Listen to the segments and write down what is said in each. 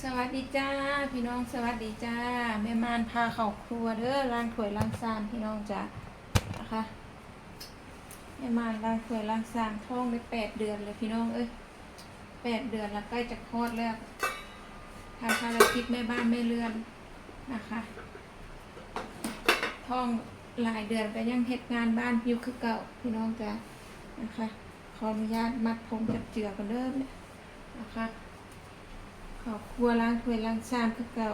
สวัสดีจ้า พี่น้องสวัสดีจ้าแม่มานพาเข้าครัวเด้อล้างถ้วยล้างซานพี่น้องจ้านะคะแม่มานล้างถ้วยล้างซานท้องได้แปดเดือนเลยพี่น้องเอ้ยแปดเดือนแล้วใกล้จะคลอดแล้วทำภารกิจแม่บ้านแม่เรือนนะคะท้องหลายเดือนก็ยังเฮ็ดงานบ้านอยู่คือเก่าพี่น้องจ้านะคะขออนุญาตมัดผมจับเจือกันเด้อเนี่ยนะคะ ขอบครัวล้างถ้วยล้างชามคือเก่า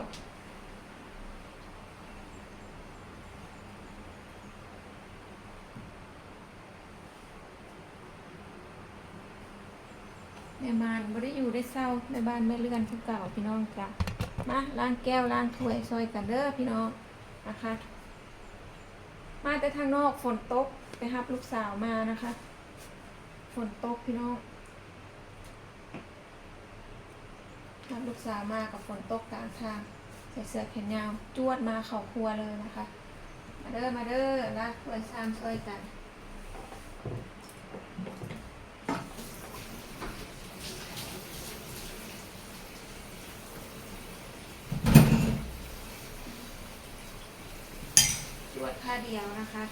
แม่มานบ่ได้อยู่ได้เศร้าในบ้านแม่เรือนคือเก่าพี่น้องจ้ะมาล้างแก้วล้างถ้วยซอยกันเด้อพี่น้องนะคะ มาแต่ทางนอกฝนตกไปรับลูกสาวมานะคะ ฝนตกพี่น้อง รับลูกสาวมากับฝนตกกลางทางใส่เสื้อแขนยาวจวดมาเข่าครัวเลยนะคะ มาเด้อมาเด้อลากถ้วยซามช่วยกันจวดค่าเดียวนะคะ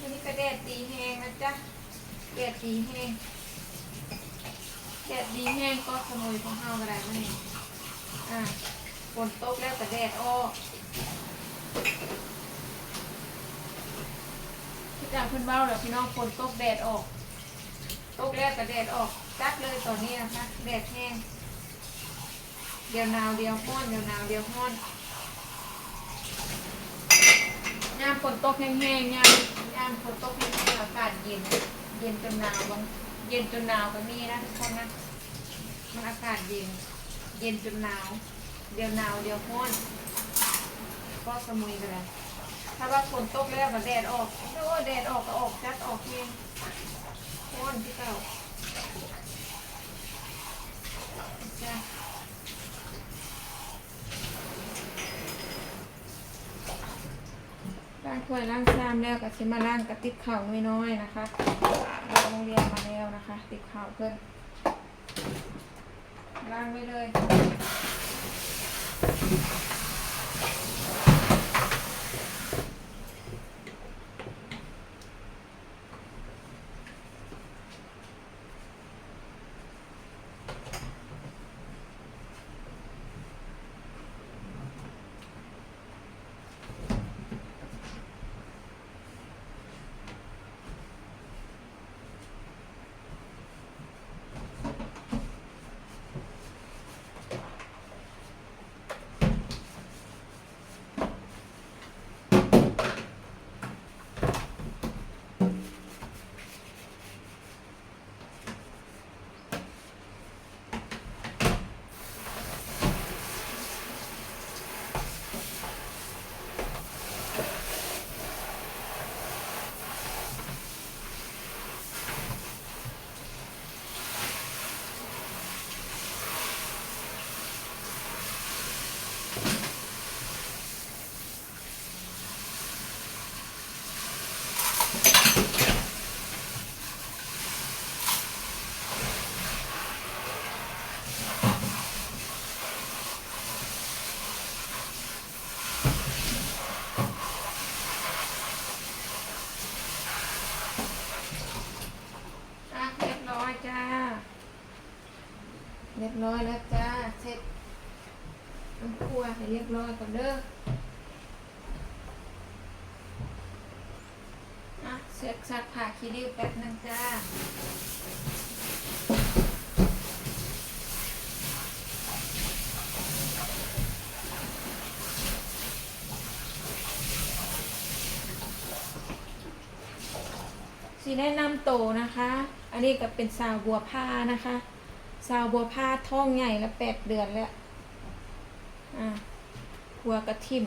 วันนี้ก็แดดดีแห้งนะจ๊ะ แดดดีแห้งแดดดีแห้งก็ขโมยของเฮาก็ได้มานี่อ่าฝนตกแล้วแต่แดดออกพี่จ่าเพิ่นเบ้าแล้วพี่น้องฝนตกแดดออก ตกแล้วแต่แดดออกจัดเลยตอนนี้นะคะแดดแห้งเดี๋ยวหนาวเดี๋ยวร้อนเดี๋ยวหนาวเดี๋ยวร้อนยามฝนตกแห้งๆยามยามฝนตกแห้งๆอากาศเย็น เย็นจนหนาวบางเย็นจนหนาวก็มีนะทุกคนนะมันอากาศเย็นเย็นจนหนาว เดี๋ยวหนาวเดี๋ยวร้อนก็สมุยกันเลยถ้าว่าฝนตกแล้วก็แดดออกโอ้แดดออกก็ออกจัดออกเองร้อนที่เก่าจ้ะ ล้าง ถ้วยล้างชามแล้วก็ชิมาล้างกระติบข่าวน้อยๆนะคะเราโรงเรียนมาแล้วนะคะ ติดข่าวเพิ่นล้างไว้เลย เสร็จน้ำครัวให้เรียบร้อยก่อนเด้ออะเสือกสักผ่าคีริ้วแป๊บนึงจ้าสีแนะนำโตนะคะ อันนี้ก็เป็นสาวบัวผ้านะคะ สาวบัวผ้าท้องใหญ่แล้วแปดเดือนแล้ว อ่าพัวกระทิม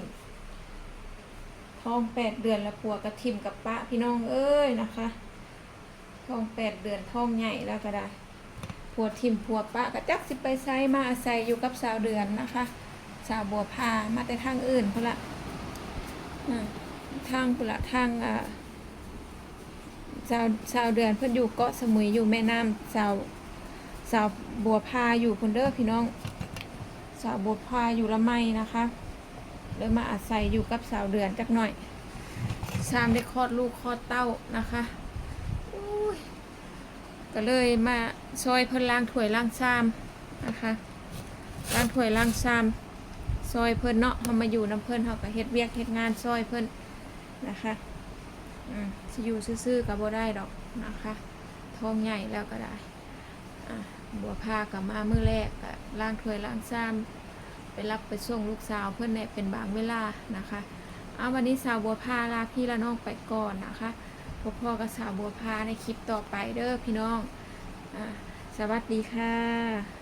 ท้องแปดเดือนแล้วพัวกระทิมกับปะพี่น้องเอ้ยนะคะท้องแปดเดือนท้องใหญ่แล้วก็ได้พัวทิมพัวปะกระจักสิไปไซมาอาศัยอยู่กับสาวเดือนนะคะ สาวบัวพามาแต่ทางอื่นพุ่ละอ่าทางพุ่นละทางอ่าสาวสาวเดือนเพิ่นอยู่เกาะสมุยอยู่แม่น้ำสาว สาวบัวพาอยู่พุ่นเด้อพี่น้อง สาวบัวพาอยู่ละไมนะคะเลยมาอาศัยอยู่กับสาวเดือนจักหน่อยสามได้คลอดลูกคลอดเต้านะคะอุ้ยก็เลยมาซอยเพิ่นล้างถ้วยล้างชามนะคะล้างถ้วยล้างชามซอยเพิ่นเนาะเฮามาอยู่น้ำเพิ่นเฮาก็เฮ็ดเวียกเฮ็ดงานซอยเพิ่นนะคะอืมสิอยู่ซื่อๆก็บ่ได้ดอกนะคะท้องใหญ่แล้วก็ได้อะ บัวพากับมามือแรกก็ล้างถ้วยล้างซ้ำไปรับไปส่งลูกสาวเพื่อนเนี่ยเป็นบางเวลานะคะเอาวันนี้สาวบัวพาลาพี่ละน้องไปก่อนนะคะพบพ่อกับสาวบัวพาในคลิปต่อไปเด้อพี่น้องอสวัสดีค่ะ